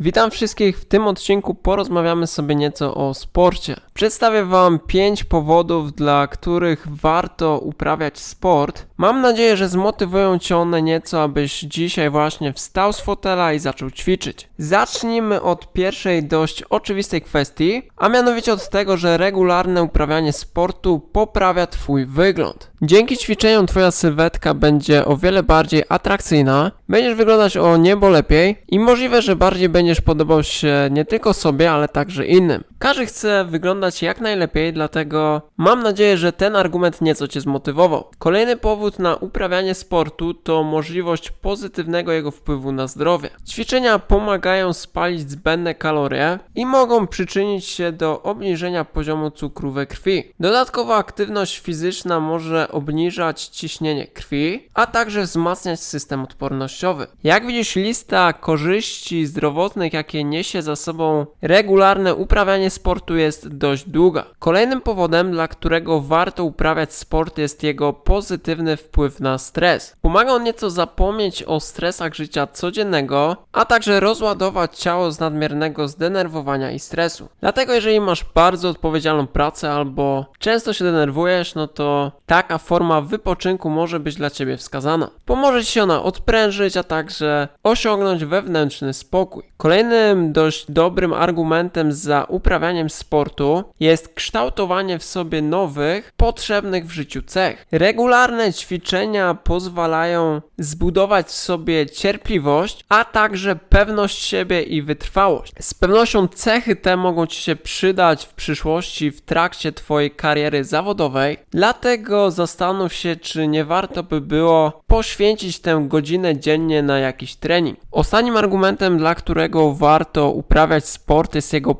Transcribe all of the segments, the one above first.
Witam wszystkich. W tym odcinku porozmawiamy sobie nieco o sporcie. Przedstawię Wam 5 powodów, dla których warto uprawiać sport. Mam nadzieję, że zmotywują Cię one nieco, abyś dzisiaj właśnie wstał z fotela i zaczął ćwiczyć. Zacznijmy od pierwszej dość oczywistej kwestii, a mianowicie od tego, że regularne uprawianie sportu poprawia Twój wygląd. Dzięki ćwiczeniom Twoja sylwetka będzie o wiele bardziej atrakcyjna, będziesz wyglądać o niebo lepiej i możliwe, że bardziej będziesz podobał się nie tylko sobie, ale także innym. Każdy chce wyglądać jak najlepiej, dlatego mam nadzieję, że ten argument nieco Cię zmotywował. Kolejny powód na uprawianie sportu to możliwość pozytywnego jego wpływu na zdrowie. Ćwiczenia pomagają spalić zbędne kalorie i mogą przyczynić się do obniżenia poziomu cukru we krwi. Dodatkowa aktywność fizyczna może obniżać ciśnienie krwi, a także wzmacniać system odpornościowy. Jak widzisz, lista korzyści zdrowotnych, jakie niesie za sobą regularne uprawianie sportu jest dość długa. Kolejnym powodem, dla którego warto uprawiać sport jest jego pozytywny wpływ na stres. Pomaga on nieco zapomnieć o stresach życia codziennego, a także rozładować ciało z nadmiernego zdenerwowania i stresu. Dlatego jeżeli masz bardzo odpowiedzialną pracę albo często się denerwujesz, no to taka forma wypoczynku może być dla Ciebie wskazana. Pomoże Ci się ona odprężyć, a także osiągnąć wewnętrzny spokój. Kolejnym dość dobrym argumentem za uprawianiem sportu jest kształtowanie w sobie nowych, potrzebnych w życiu cech. Regularne ćwiczenia pozwalają zbudować w sobie cierpliwość, a także pewność siebie i wytrwałość. Z pewnością cechy te mogą Ci się przydać w przyszłości w trakcie Twojej kariery zawodowej, dlatego zastanów się, czy nie warto by było poświęcić tę godzinę dziennie na jakiś trening. Ostatnim argumentem, dla którego warto uprawiać sport, jest jego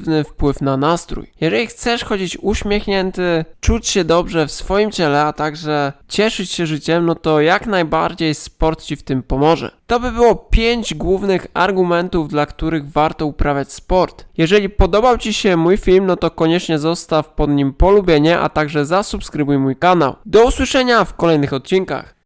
pozytywny wpływ na nastrój. Jeżeli chcesz chodzić uśmiechnięty, czuć się dobrze w swoim ciele, a także cieszyć się życiem, no to jak najbardziej sport Ci w tym pomoże. To by było 5 głównych argumentów, dla których warto uprawiać sport. Jeżeli podobał Ci się mój film, no to koniecznie zostaw pod nim polubienie, a także zasubskrybuj mój kanał. Do usłyszenia w kolejnych odcinkach.